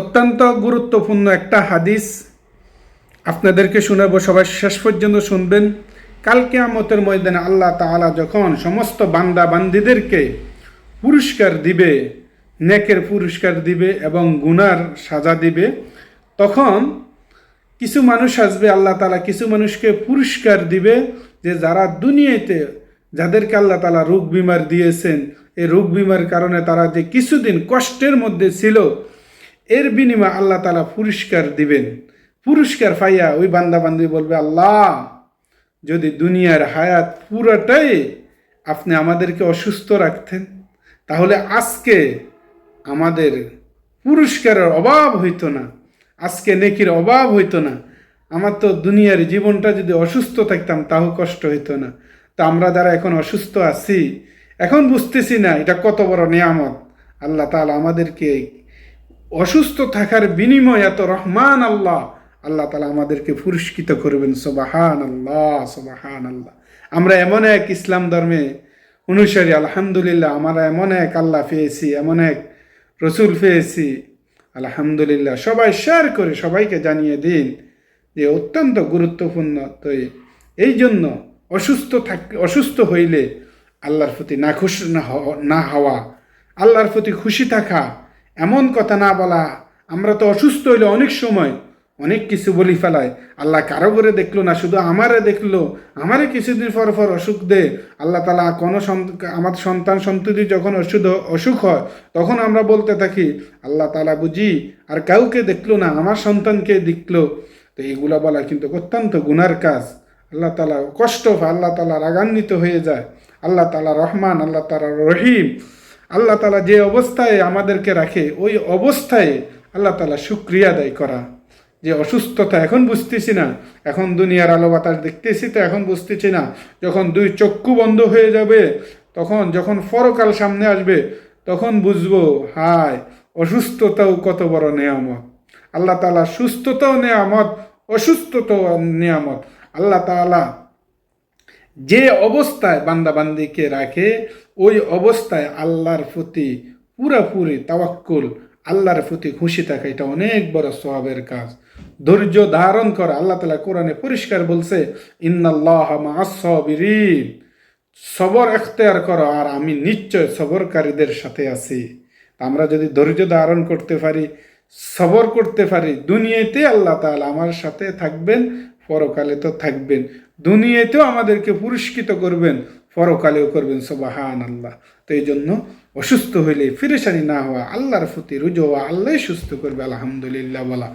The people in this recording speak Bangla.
অত্যন্ত গুরুত্বপূর্ণ একটা হাদিস। আপনাদেরকে শোনাবো, সবাই শেষ পর্যন্ত শুনবেন। কালকে আমতের ময়দানে আল্লাহ তাআলা যখন সমস্ত বান্দা বান্দিদেরকে পুরস্কার দিবে, নেকের পুরস্কার দিবে এবং গুনার সাজা দিবে, তখন কিছু মানুষ আসবে, আল্লাহ তালা কিছু মানুষকে পুরস্কার দিবে যে যারা দুনিয়াতে যাদেরকে আল্লাহ তালা রোগ বিমার দিয়েছেন, এই রোগ বিমার কারণে তারা যে কিছুদিন কষ্টের মধ্যে ছিল এর বিনিময়ে আল্লাহ তালা পুরস্কার দিবেন। পুরস্কার পাইয়া ওই বান্দা বান্দি বলবে, আল্লাহ, যদি দুনিয়ার হায়াত পুরোটাই আপনি আমাদেরকে অসুস্থ রাখতেন, তাহলে আজকে আমাদের পুরস্কারের অভাব হইতো না, আজকে নেকির অভাব হইতো না। আমার তো দুনিয়ার জীবনটা যদি অসুস্থ থাকতাম তাও কষ্ট হইতো না। তা আমরা যারা এখন অসুস্থ আছি, এখন বুঝতেছি না এটা কত বড় নিয়ামত। আল্লাহ তাআলা আমাদেরকে অসুস্থ থাকার বিনিময় এত রহমান আল্লাহ আল্লাহ তালা আমাদেরকে পুরস্কৃত করবেন সোবাহান আল্লাহ সোবাহান আল্লাহ আমরা এমন এক ইসলাম ধর্মে অনুসারী, আলহামদুলিল্লাহ, আমরা এমন এক আল্লাহ পেয়েছি, এমন এক রসুল পেয়েছি, আলহামদুলিল্লাহ। সবাই শেয়ার করে সবাইকে জানিয়ে দিন যে অত্যন্ত গুরুত্বপূর্ণ। তো এই জন্য অসুস্থ থাক, অসুস্থ হইলে আল্লাহর প্রতি না খুশ না হওয়া- আল্লাহর প্রতি খুশি থাকা এমন কথা না বলা, আমরা তো অসুস্থ হইলে অনেক সময়, অনেক কিছু বলি ফেলায়। আল্লাহ কারও করে দেখল না, শুধু আমারে দেখল। আমারে কিছুদিন পর পর অসুখ দে আল্লাহ তালা কোনো আমার সন্তান সন্ততি যখন অসুখ অসুখ হয়, তখন আমরা বলতে থাকি, আল্লাহ তালা বুঝি, আর কাউকে দেখল না, আমার সন্তানকে দেখল। তো এইগুলা বলা কিন্তু অত্যন্ত গুনার কাজ। আল্লাহ তালা কষ্ট হয় আল্লাহ তালা রাগান্বিত হয়ে যায়। আল্লাহ তালা রহমান, আল্লাহ তালা রহিম। আল্লাহ তালা যে অবস্থায় আমাদেরকে রাখে, ওই অবস্থায় আল্লাহ তালা শুক্রিয়া আদায় করা। যে অসুস্থতা এখন বুঝতেছি না, এখন দুনিয়ার আলো বাতাস দেখতেছি তো এখন বুঝতেছি না। যখন দুই চক্ষু বন্ধ হয়ে যাবে, তখন যখন পরকাল সামনে আসবে, তখন বুঝব, হায়, অসুস্থতাও কত বড় নেয়ামত। আল্লাহ তালা সুস্থতাও নেয়ামত, অসুস্থতাও নেয়ামত। আল্লাহ তাআলা যে অবস্থায় বান্দাবান্দিকে রাখে, ওই অবস্থায় আল্লাহর প্রতি পুরাপুরি তাওয়াক্কুল, আল্লাহর প্রতি খুশি থাকা, এটা অনেক বড় সওয়াবের কাজ। ধৈর্য ধারণ করা, আল্লাহ তালা কোরআনে পরিষ্কার বলছে, ইন্নাল্লাহ মাসবিরিন সবর এখতেয়ার করো, আর আমি নিশ্চয় সবরকারীদের সাথে আছি। আমরা যদি ধৈর্য ধারণ করতে পারি, সবর করতে পারি, দুনিয়াতে আল্লাহ তাআলা আমার সাথে থাকবেন পরকালে তো থাকবেন। দুনিয়াতেও আমাদেরকে পুরস্কৃত করবেন, পরকালেও করবেন সোবাহান আল্লাহ তো এই জন্য অসুস্থ হইলে ফিরেসারি না হওয়া, আল্লাহর প্রতি রুজো হওয়া আল্লাহ সুস্থ করবে, আলহামদুলিল্লাহ বলা।